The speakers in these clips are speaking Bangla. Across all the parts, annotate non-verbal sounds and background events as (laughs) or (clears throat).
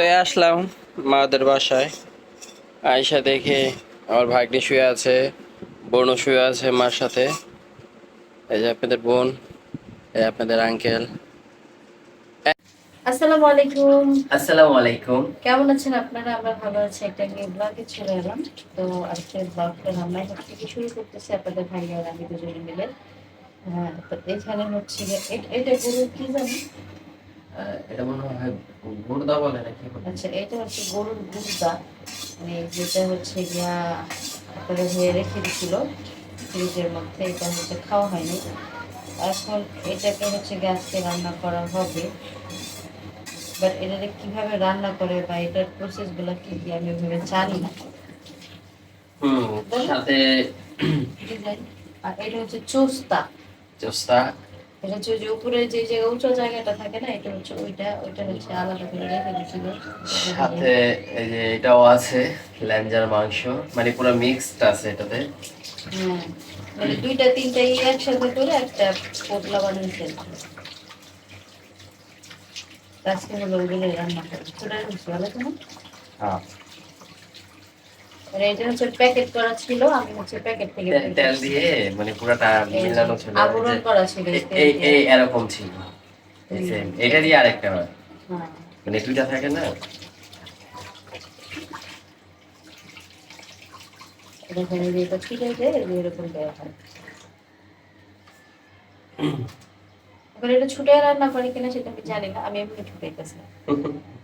তো আসলাম মাদের বাসায়। আয়সা দেখে আমার ভাগ্নি শুয়ে আছে বোনও শুয়ে আছে মার সাথে। এই যে আপনাদের বোন এই আপনাদের আঙ্কেল আসসালামু আলাইকুম। আসসালামু আলাইকুম। কেমন আছেন আপনারা? আমরা ভালো আছি। একটা নিউ ব্লগে চলে এলাম। তো আজকে ব্লগটা রান্না থেকে শুরু করতেছি আপনাদের ভাই আর আমি দুজনে মিলে। হ্যাঁ তো এখানে হচ্ছে এটা গরুর কি জানি? এটা মনে হয় গুড়দা বলে নাকি আচ্ছা এটা হচ্ছে গরুর গুর্দা। মানে যেটা হচ্ছে গিয়া আপনারা ধুয়ে রেখে দিছিল ফ্রিজের মধ্যে এটা হচ্ছে খাওয়া হয়নি। এখন এটাকে হচ্ছে গ্যাসকে রান্না করা হবে। বাট এটাকে কীভাবে রান্না করে বা এটার প্রসেসগুলো কি কি আমি ওইভাবে জানি না। হুম সাথে আর এটা হচ্ছে চোস্তা। চোস্তা। এটা হচ্ছে যে উপরে যে যে উঁচু জায়গাটা থাকে না এটা হচ্ছে ওইটা ওইটা হচ্ছে আলাদা করে রেখে দিছিল সাথে এই যে এটাও আছে ল্যাঞ্জার মাংস মানে পুরো মিক্সড আছে এটাতে। হ্যাঁ মানে দুইটা তিনটা ই একসাথে করে একটা পোটলা বানিয়েছে আজকে হলো ওগুলো রান্না করে ছোট হচ্ছে ভালো তো না? হ্যাঁ। আর এটা হচ্ছে প্যাকেট করা ছিল আমি হচ্ছে প্যাকেট থেকে তেল দিয়ে মানে পুরোটা মিলানো ছিল। আবরণ করা ছিল এই এই এরকম ছিল। এটা দিয়ে আরেকটা হয়। হ্যাঁ। মানে দুইটা থাকে না? এটা এটা ঠিক আছে এরকম দেওয়া হয়। (clears throat) এবার এটা ছুটে রান্না করে কিনা সেটা আমি জানি না আমি এমনি ছুটাইতেছি (laughs)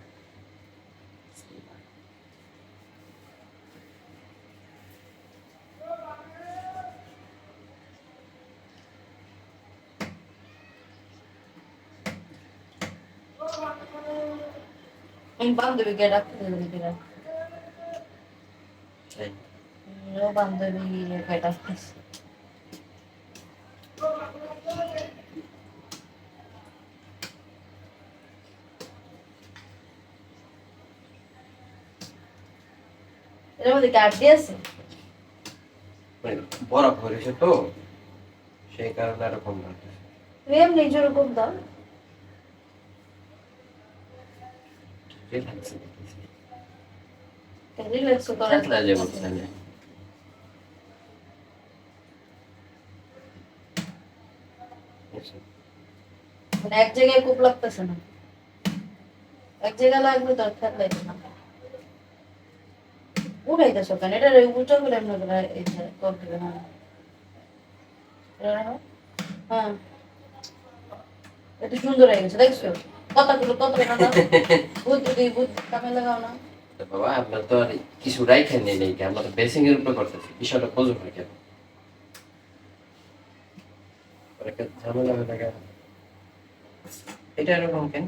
আমি বান্ধবীকে রাখতে দেবেন কিনা বান্ধবী কয়টা আছে। এর মধ্যে আছে মানে বরফ হয়েছে তো সেই কারণে এরকম লাগতেছে তুমি এমনি যেরকম দাও এক জায়গায় লাগবে দরকার লাগবে না। উঠাইতেছো কেন এটা উল্টো করে এমনি হ্যাঁ এটা সুন্দর হয়ে গেছে, দেখছ? কথাগুলো কত বুদ্ধি দিয়ে বুদ্ধি কামে লাগাও না। বাবা আপনার তো আর কিছু রাইখেন নেই নেই আমরা তো বেসিং এর উপরে করতেছি বিষয়টা বোঝো না কেন? ঝামেলা হয়ে থাকে? এটা এরকম কেন?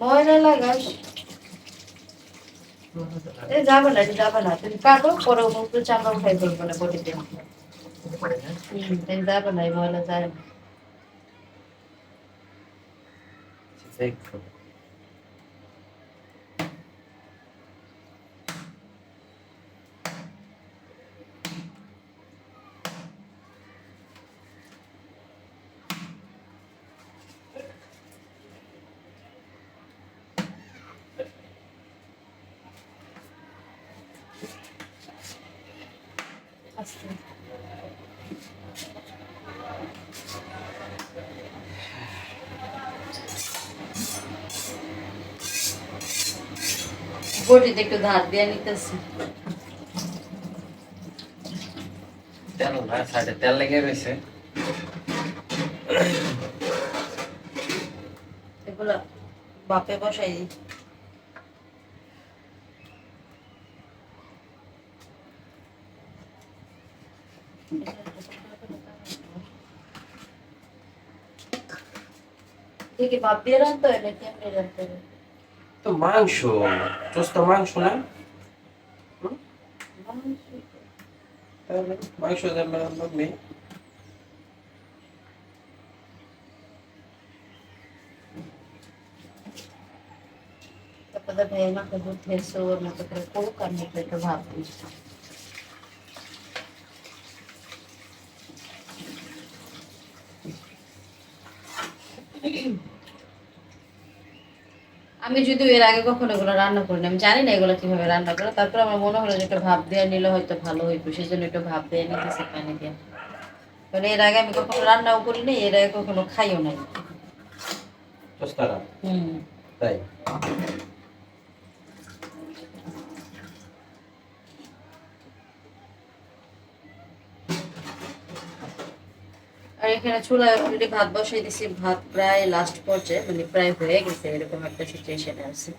ময়লা লাগাস। যাবে না যাবে না। তুমি কাটো পরে মুখে চামড়া উঠাই করব না বডিতে। যাবে না ময়লা যায় না। দেখো বডিতে একটু ধার দিয়ে নিতেছি। তেল না সাইডে তেল লেগে রয়েছে। এগুলো বাপে বসাই দেখি বাপ দিয়ে রাখতে হয় নাকি রাখতে হবে তো মাংস চোস্ত মাংস না তাহলে মাংস দেবে নেই তারপরে ভাই আমাকে দুধ খেয়েছে ওর মতো করে করুক আর নিতে একটু ভাব দিই আমি যদি এর আগে কখনো এগুলো রান্না করিনি আমি জানি না এগুলো কীভাবে রান্না করে তারপর আমার মনে হলো যে একটু ভাব দেওয়া নিলে হয়তো ভালো হইতো সেই জন্য একটু ভাব দেওয়া নিতেছি পানি দিয়ে। কারণ এর আগে আমি কখনো রান্নাও করি নাই এর আগে কখনো খাইও নাই। হুম। তাই? এখানে চুলায় অলরেডি ভাত বসাই দিছি, ভাত প্রায় লাস্ট পর্যায়ে মানে প্রায় হয়ে গেছে, এরকম একটা সিচুয়েশনে আছে।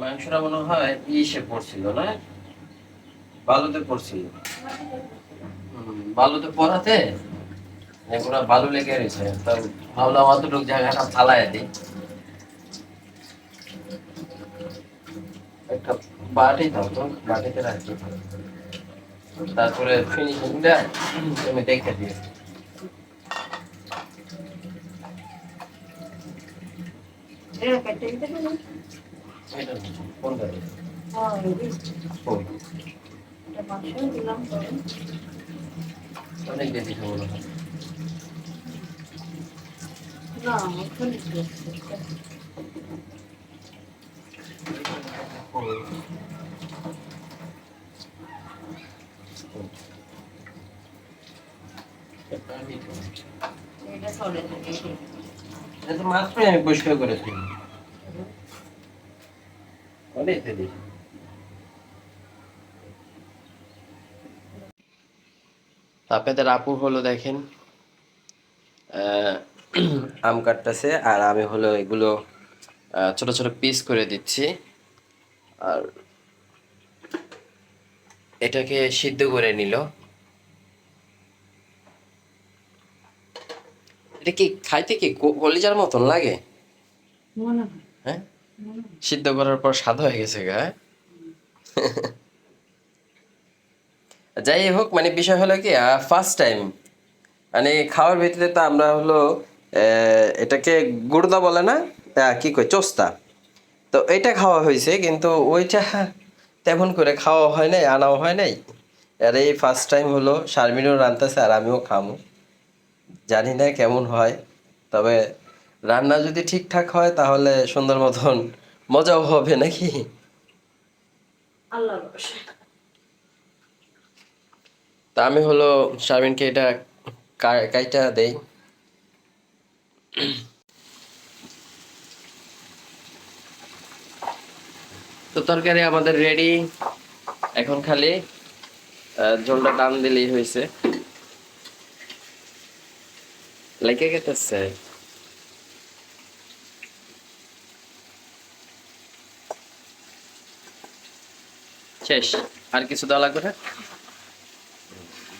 মাংসটা মনে হয় ইসে পড়ছিল, না? বালুতে পড়ছিল। বালুতে পড়াতে? এগুলো বালু লেগে রয়েছে। তো ভাবলাম অতটুকু জায়গাটা ফালাই দিই। একটা বাটি দাও তো, বাটিতে রাখি তারপরে ফিনিশিংটা তুমি দেখে দিও। এটা কেটে দিতে পারো? মাত্রই আমি পরিষ্কার করেছি। অনেক আপনাদের আপু হলো দেখেন আহ, আম কাটতেছে আর আমি হলো এগুলো আহ, ছোট ছোট পিস করে দিচ্ছি। আর এটাকে সিদ্ধ করে নিল। এটা কি খাইতে কি কলিজার মতন লাগে? হ্যাঁ। সিদ্ধ করার পর স্বাদ হয়ে গেছে গা? যাই হোক মানে বিষয় হলো কি ফার্স্ট টাইম মানে খাওয়ার ভিতরে তো আমরা হলো আহ, এটাকে গুড়দা বলে না? কি কই চোস্তা। তো এটা খাওয়া হয়েছে কিন্তু ওইটা তেমন করে খাওয়া হয় নাই আনাও হয় নাই। আর এই ফার্স্ট টাইম হলো শারমিনও রান্তাছে আর আমিও খামো। জানি না কেমন হয় তবে রান্না যদি ঠিকঠাক হয় তাহলে সুন্দর মতন মজাও হবে নাকি? তা আমি হলো শারমিনকে এটা কাইটা দেই। তো তরকারি আমাদের রেডি এখন খালি ঝোলটা টান দিলেই হয়েছে। লেগে গেতেছে। শেষ। আর কিছু দেওয়া লাগবে না?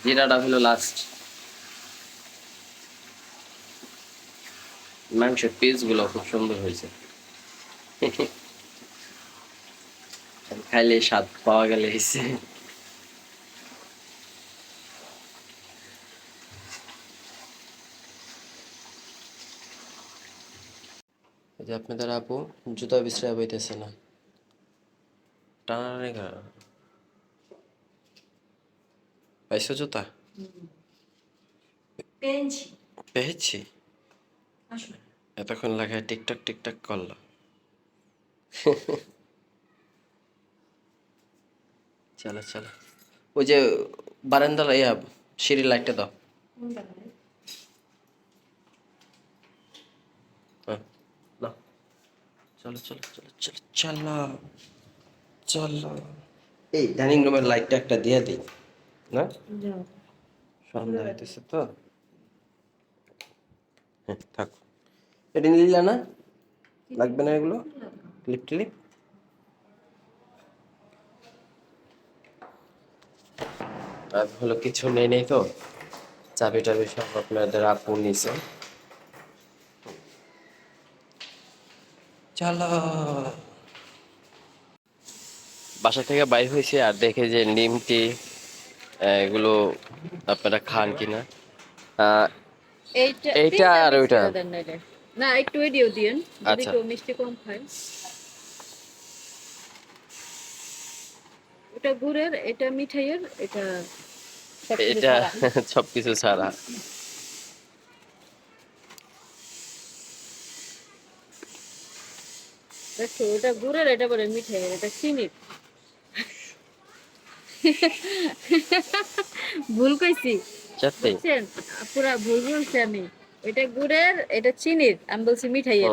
জিরাটা হলো লাস্ট মাংসের পিসগুলো খুব সুন্দর হয়েছে। (laughs) খাইলে স্বাদ পাওয়া গেলে হয়েছে যে আপনাদের আপু জুতা বিশ্রায় বইতেছে না। টানাটানি করা পাইছো জুতা? পেয়েছি। এতক্ষণ লাগায় টিকটক টিকটক করল। (laughs) চলো চলো। ওই যে বারান্দার ইয়া সিঁড়ির লাইটটা দাও। হ্যাঁ, দাও। চলো চলো চলো চলো চলো চলো। এই ডাইনিং রুমের লাইটটা একটা দিয়ে দিই না? সন্ধ্যা হইতেছে তো। হ্যাঁ থাক। এটা নিলা না? লাগবে না এগুলো? ক্লিপ টিলিপ আর হলো কিছু নেই নেই তো? চাবি টাবি সব আপনাদের আপু নিছে। চলো। বাসা থেকে বাইর হয়েছে আর দেখে যে নিমটি এগুলো আপনারা খান কিনা। এইটা আর ওইটা? না একটু এডিও দিয়েন। যদি আচ্ছা। কেউ মিষ্টি কম খায়। ওটা গুড়ের এটা মিঠাইয়ের এটা এটা। (laughs) সবকিছু ছাড়া। দেখছ ওটা গুড়ের এটা বলে এটা চিনির। ভুল কইছি। বুঝছেন পুরা ভুল বলছি আমি। এটা গুড়ের এটা চিনির আমি বলছি মিঠাইয়ের।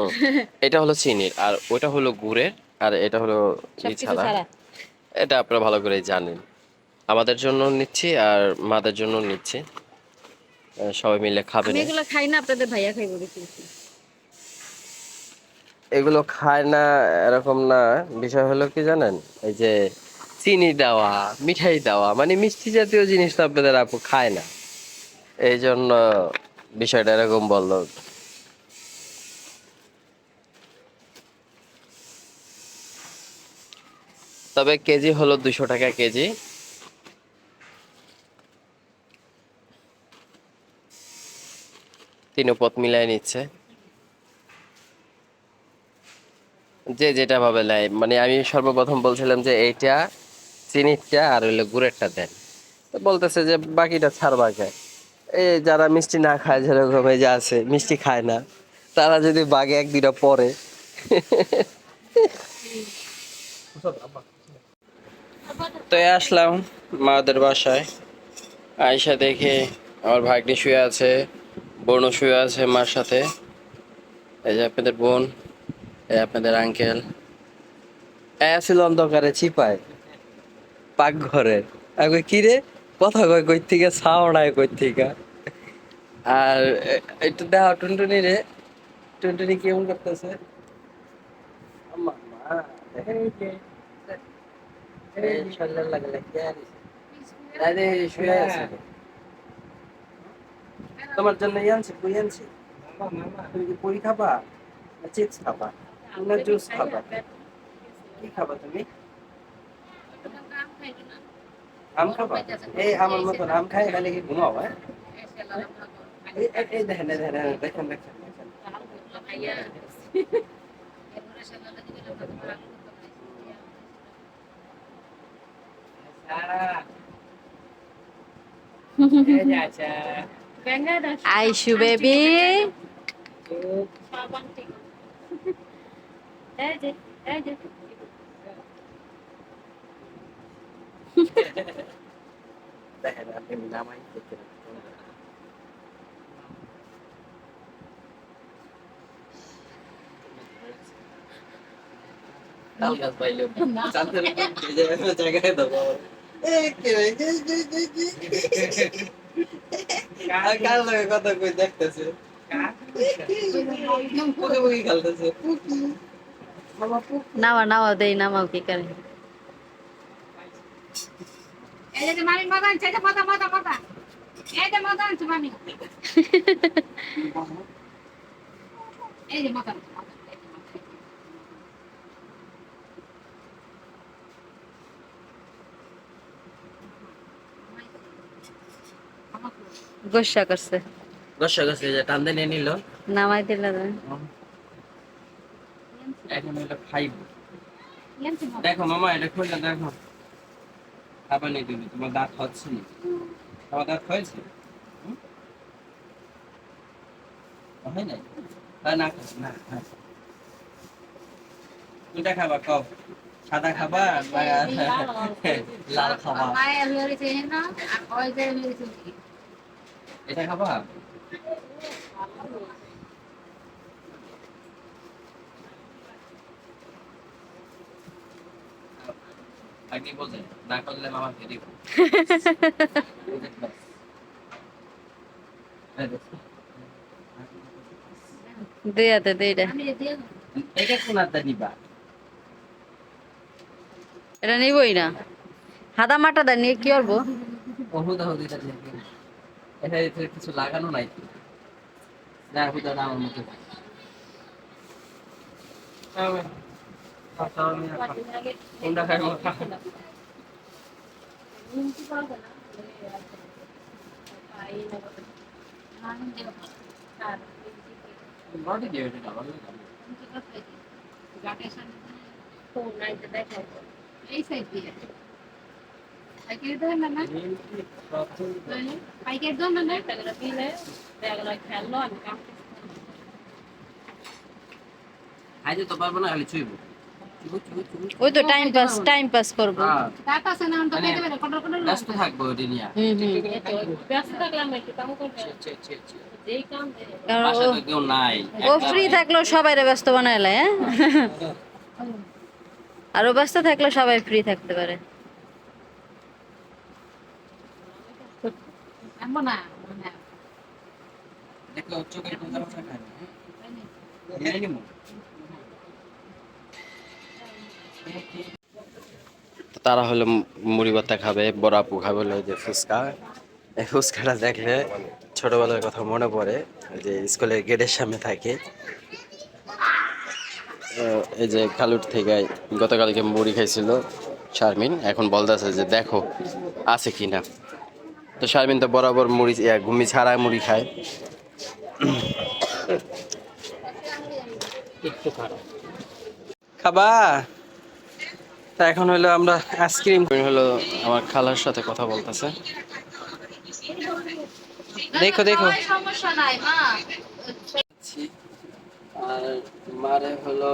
এটা হলো চিনির আর ওটা হলো গুড়ের আর এটা হলো ছাড়া। এটা আপনারা ভালো করে জানেন। আমাদের জন্য নিচ্ছি আর মাদের জন্য নিচ্ছি। সবাই মিলে খাবেন এগুলো খাই না আপনাদের ভাইয়া খাইবো। এগুলো খায় না এরকম না। বিষয় হলো কি জানেন? এই যে চিনি দেওয়া মিঠাই দেওয়া মানে মিষ্টি জাতীয় জিনিস তো আপনাদের আপু খায় না। এই জন্য বিষয়টা এরকম বলল। তবে কেজি হলো দুশো টাকা কেজি। তিন পথ মিলাই নিচ্ছে। যে যেটা ভাবে নেয়। মানে আমি সর্বপ্রথম বলছিলাম যে এইটা চিনিটা আর হইল গুড়েরটা দেন। তো বলতেছে যে বাকিটা ছাড়বা কে এই যারা মিষ্টি না খায়, যেরকম এই যে আছে, মিষ্টি খায় না, তারা যদি বাগে এক দুটা পরে। তো আসলাম মাদের বাসায়। আয়সা দেখে আমার ভাগ্নি শুয়ে আছে। বোনও শুয়ে আছে মার সাথে এই যে আপনাদের বোন এই আপনাদের আঙ্কেল আছিল অন্ধকারে চিপায় পাকঘরের আগে কি রে কথা কয় কই থেকে ছাও নাই কই থেকে আর একটু দেখো টুনটুনি রে টুনটুনি কেমন করতেছে আম্মা, মা, এই যে, এই শরীরের লাগে লাগে আর এসে। আরে, শুয়ে আছে। তোমার জন্য আনছি পুরি আনছি। তুমি কি পুরি খাবা না চিপস খাবা? না জুস খাবা? কি খাবা তুমি? আম খাবা? এই আমার মতন আম খাই খালি কি ঘুমাও হ্যাঁ? এই এই- দেখেন দেখেন দেখেন (laughs) দেখেন দেখেন। আইসু বেবি জায়গায় দেবো কার লগে কথা কই দেখতেছে? নামা নামা দেই নামাও কি করে? মামি এই যে মজা মজা মজা। এই যে মজা মামি (laughs) এই যে মজা আনছে, মজা, এই যে মজা। গোসা করছে দর্শক আছে যে টান্দে নিয়ে নিল। নামাই দিল এখন হলো খাইব। দেখো মামা এটা খুলে দেখো। খাবার নেই তুমি তোমার দাঁত হচ্ছে না। তোমার দাঁত হয়েছে? হয় নাই? না না। কোনটা খাবা কও। সাদা খাবা লাল খাবা এটা খাবা? না করলে দিব দিয়ে এটা কোন আদা নিবা? এটা নিবই না। হাদা মাটা দা নিয়ে কি করব? হুদা হুদিটা দিয়ে। এটা কিছু লাগানো নাই। না হুদা না আমার মতো। এই সাইড দিয়ে। পাইকারি দেন না না? পাইকারি দেন না না? খাইতে তো পারব না খালি চুইব ওই তো টাইম পাস টাইম পাস করব। হ্যাঁ। দাঁত না তো খাইতে পারে কটর কটর ব্যস্ত থাকব ওইটা নিয়ে হুম হুম। কারণ বাসা ও- তো কেউ নাই ও ফ্রি থাকলেও সবাই ব্যস্ত বানাইলে হ্যাঁ? আর ও ব্যস্ত থাকলে সবাই ফ্রি থাকতে পারে। আনব না না দেখো চোখের কোন জায়গা খায় না নিমু। তারা হলো মুড়ি ভর্তা খাবে বড় আপু খাবে হলো যে ফুচকা। এই ফুচকাটা দেখলে ছোটবেলার কথা মনে পড়ে ওই যে স্কুলের গেটের সামনে থাকে। এই যে কালুর থেকে গতকালকে মুড়ি খাইছিল শারমিন এখন বলতেছে যে দেখো আছে কি না তো শারমিন তো বরাবর মুড়ি ঘুমি ছাড়া মুড়ি খায়। খাবা? তা এখন হলো আমরা আইসক্রিম হলো আমার খালার সাথে কথা বলতেছে। দেখো দেখো। সমস্যা নাই মা। আর মারে হলো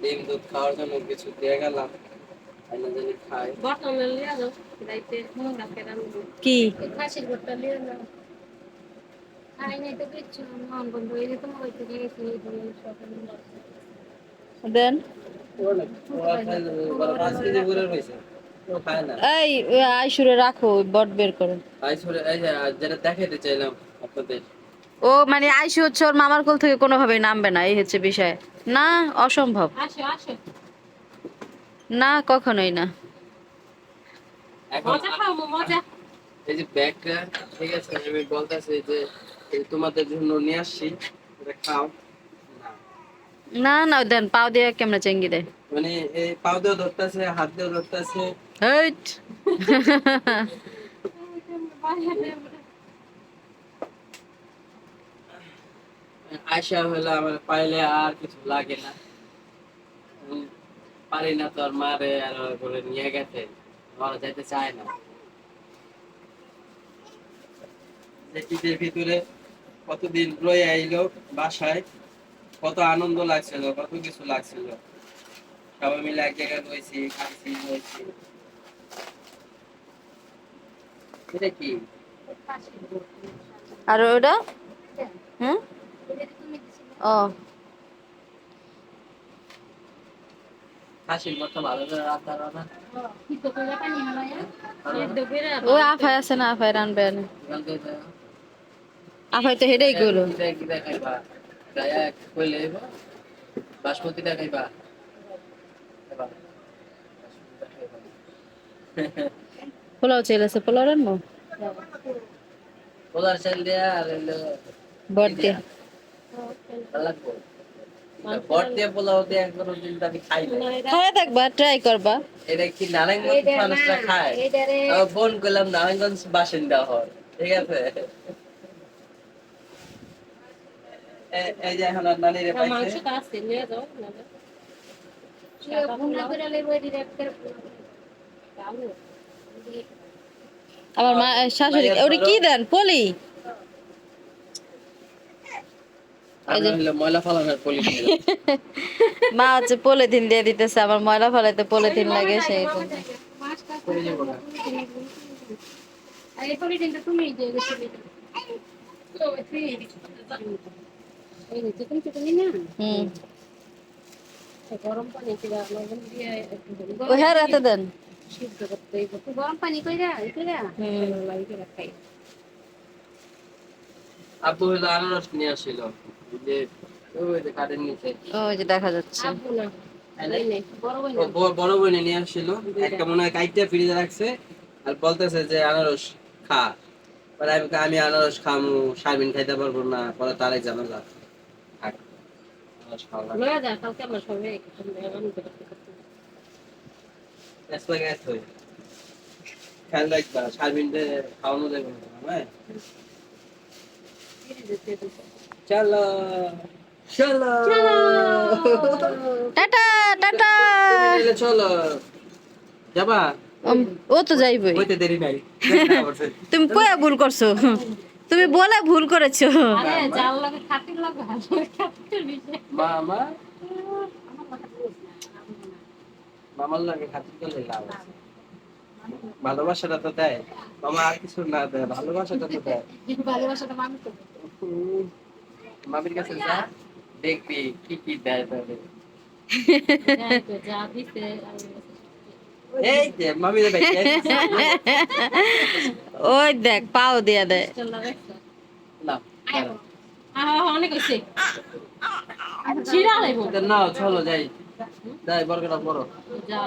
ডিম দুধ খাওয়ার জন্য কিছু দিয়ে গেলাম। আইনা জানি খাই। কি? দেন। এই আইসুরে রাখো বট বের করে। আইসুরে এই যেটা দেখাইতে চাইলাম আপনাদের। ও মানে আইসু হচ্ছে ওর মামার কোল থেকে কোনোভাবেই নামবে না এই হচ্ছে বিষয়। না অসম্ভব। না কখনোই না এখন মজা খাও মজা এই যে ব্যাগটা ঠিক আছে আমি বলতেছি যে তোমাদের জন্য নিয়ে আসছি এটা খাও। না। না দেন পাও দিয়ে কেমনে চেঙ্গি দেয়? মানে এই পাও দিয়েও ধরতেছে হাত ধরতেছে। হেইট। আয়সা হলো আমার পাইলে আর কিছু লাগে না। পারি না তো আর মারে আর বলে নিয়ে গেছে। ওরা যেতে চায় না। যে ভিতরে কতদিন রয়ে আইলো বাসায় কত আনন্দ লাগছিল কত কিছু লাগছিল। সবাই মিলে এক জায়গায় রয়েছি খাইছি রয়েছি এটা কি? আর ওটা? হুম? ও। খাসির মতো ভালো করে রান্না রান্না ও আফাই আছে না আফাই রানবে আফাই তো হেডেই গেলো। কিটা কিটা খাইবা গায়া কইলে এবার বাসমতিটা খাইবা খাইবা। বাসমতিটা খাইবা। পোলাও পোলাও রানবো পোলার চাল দিয়া আর বট দিয়ে লাগবো? খাওয়া দেখবা ট্রাই করবা। এটা কি নারায়ণগঞ্জ মানুষরা খায়? আমি ফোন নারায়ণগঞ্জ বাসিন্দা হয় ঠিক আছে? এই যে এখন আর নানিরে পাইছে। আমার মা শাশুড়ি ওটা কি দেন? পলি আমি হইল ময়লা ফালানোর পুলিশ (laughs) মা হচ্ছে পলিথিন দিয়ে দিতেছে আমার ময়লা ফেলাইতে পলিথিন লাগে সেই হ্যাঁ রাতে দেন। গরম পানি কইরা কইরা খাই আব্বু আনারস নিয়ে আসছিল। যে ওই যে দেখা যাচ্ছে। বড় বোনে নিয়ে আসছিল। একটা মনে হয় কাইটটা ফ্রিজে রাখছে আর বলতেছে যে আনারস খা। পরে আমি আমি আনারস খামু শারমিন খাইতে পারব না পরে তারাই ঝামেলা থাক, আনারস খাওয়া লাগবে। লয়া যা কালকে আমরা সবাই আমি তো করতে করতে গ্যাস লাগে গ্যাস হই। খেয়াল রাখবা শারমিনকে খাওয়ানো যাবে না হ্যাঁ? চলো চলো টাটা টাটা চলো যাবা ও তো যাইবই। হইতে দেরি নাই। তুমি কয়া ভুল করছ? তুমি বলে ভুল করেছ। আরে জাল লাগে খাতির লাগে খাতির বিষয় মামা? মামার লাগে খাতির করলে লাভ আছে। ভালোবাসাটা তো দেয়। মামা আর কিছু না দেয় ভালোবাসাটা তো দেয়। ভালোবাসাটা মানুষ মামির কাছে যা দেখবি কি কি দেয় তবে যাই তো, যা দিছে এই যে মামি রে ভাই ওই দেখ পাও দিয়া দেয়। অনেক হয়েছে না চলো যাই। যাই বর্গটা বড় যা